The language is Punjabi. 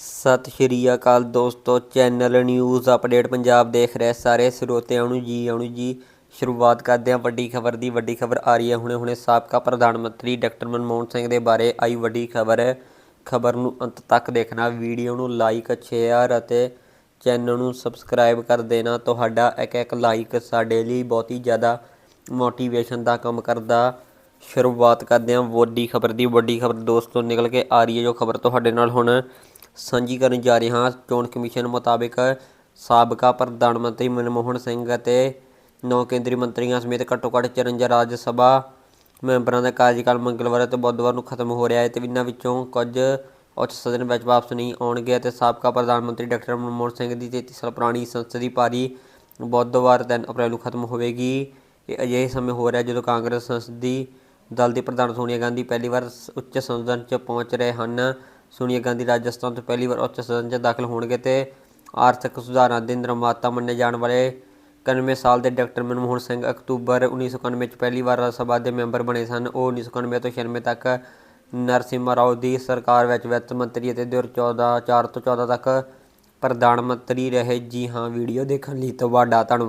ਸਤਿ ਸ਼੍ਰੀ ਅਕਾਲ ਦੋਸਤੋ, ਚੈਨਲ ਨਿਊਜ਼ ਅਪਡੇਟ ਪੰਜਾਬ ਦੇਖ ਰਹੇ ਸਾਰੇ ਸਰੋਤਿਆਂ ਨੂੰ ਜੀ, ਆਉਣ ਜੀ। ਸ਼ੁਰੂਆਤ ਕਰਦੇ ਹਾਂ ਵੱਡੀ ਖਬਰ ਦੀ। ਵੱਡੀ ਖਬਰ ਆ ਰਹੀ ਹੈ ਹੁਣੇ ਹੁਣੇ ਸਾਬਕਾ ਪ੍ਰਧਾਨ ਮੰਤਰੀ ਡਾਕਟਰ ਮਨਮੋਹਨ ਸਿੰਘ ਦੇ ਬਾਰੇ ਆਈ ਵੱਡੀ ਖਬਰ। ਹੈ ਖਬਰ ਨੂੰ ਅੰਤ ਤੱਕ ਦੇਖਣਾ, ਵੀਡੀਓ ਨੂੰ ਲਾਈਕ, ਸ਼ੇਅਰ ਅਤੇ ਚੈਨਲ ਨੂੰ ਸਬਸਕ੍ਰਾਈਬ ਕਰ ਦੇਣਾ। ਤੁਹਾਡਾ ਇੱਕ ਇੱਕ ਲਾਈਕ ਸਾਡੇ ਲਈ ਬਹੁਤ ਹੀ ਜ਼ਿਆਦਾ ਮੋਟੀਵੇਸ਼ਨ ਦਾ ਕੰਮ ਕਰਦਾ। ਸ਼ੁਰੂਆਤ ਕਰਦੇ ਹਾਂ ਵੱਡੀ ਖਬਰ ਦੀ। ਵੱਡੀ ਖਬਰ ਦੋਸਤੋ ਨਿਕਲ ਕੇ ਆ ਰਹੀ ਹੈ ਜੋ ਖਬਰ ਤੁਹਾਡੇ ਨਾਲ ਹੁਣ ਸਾਂਝੀ ਕਰਨ ਜਾ ਰਹੇ ਹਾਂ। ਚੋਣ ਕਮਿਸ਼ਨ ਮੁਤਾਬਿਕ ਸਾਬਕਾ ਪ੍ਰਧਾਨ ਮੰਤਰੀ ਮਨਮੋਹਨ ਸਿੰਘ ਅਤੇ ਨੌ ਕੇਂਦਰੀ ਮੰਤਰੀਆਂ ਸਮੇਤ ਘੱਟੋ ਘੱਟ 54 ਰਾਜ ਸਭਾ ਮੈਂਬਰਾਂ ਦਾ ਕਾਰਜਕਾਲ ਮੰਗਲਵਾਰ ਅਤੇ ਬੁੱਧਵਾਰ ਨੂੰ ਖਤਮ ਹੋ ਰਿਹਾ ਹੈ ਤੇ ਇਹਨਾਂ ਵਿੱਚੋਂ ਕੁਝ ਉੱਚ ਸਦਨ ਵਿੱਚ ਵਾਪਸ ਨਹੀਂ ਆਉਣਗੇ ਅਤੇ ਸਾਬਕਾ ਪ੍ਰਧਾਨ ਮੰਤਰੀ ਡਾਕਟਰ ਮਨਮੋਹਨ ਸਿੰਘ ਦੀ 33 ਸਾਲ ਪੁਰਾਣੀ ਸੰਸਦੀ ਪਾਰੀ ਬੁੱਧਵਾਰ 3 ਅਪ੍ਰੈਲ ਨੂੰ ਖਤਮ ਹੋਵੇਗੀ। ਇਹ ਅਜਿਹੇ ਸਮੇਂ ਹੋ ਰਿਹਾ ਜਦੋਂ ਕਾਂਗਰਸ ਸੰਸਦੀ ਦਲ ਦੀ ਪ੍ਰਧਾਨ ਸੋਨੀਆ ਗਾਂਧੀ ਪਹਿਲੀ ਵਾਰ ਉੱਚ ਸਦਨ 'ਚ ਪਹੁੰਚ ਰਹੇ ਹਨ। ਸੋਨੀਆ ਗਾਂਧੀ ਰਾਜਸਥਾਨ ਤੋਂ ਪਹਿਲੀ ਵਾਰ ਉੱਚ ਸਦਨ 'ਚ ਦਾਖਲ ਹੋਣਗੇ ਤੇ ਆਰਥਿਕ ਸੁਧਾਰਾਂ ਦੇ ਨਿਰਮਾਤਾ ਮੰਨੇ ਜਾਣ ਵਾਲੇ 91 ਸਾਲ ਦੇ ਡਾਕਟਰ ਮਨਮੋਹਨ ਸਿੰਘ ਅਕਤੂਬਰ 1991 ਵਿੱਚ ਪਹਿਲੀ ਵਾਰ ਰਾਜ ਸਭਾ ਦੇ ਮੈਂਬਰ ਬਣੇ ਸਨ। ਉਹ 1991 ਤੋਂ 96 ਤੱਕ ਨਰਸਿਮਹਾ ਰਾਓ ਦੀ ਸਰਕਾਰ ਵਿੱਚ ਵਿੱਤ ਮੰਤਰੀ ਅਤੇ 2014 4 ਤੋਂ 14 ਤੱਕ ਪ੍ਰਧਾਨ ਮੰਤਰੀ ਰਹੇ। ਜੀ ਹਾਂ, ਵੀਡੀਓ ਦੇਖਣ ਲਈ ਤੁਹਾਡਾ ਧੰਨਵਾਦ।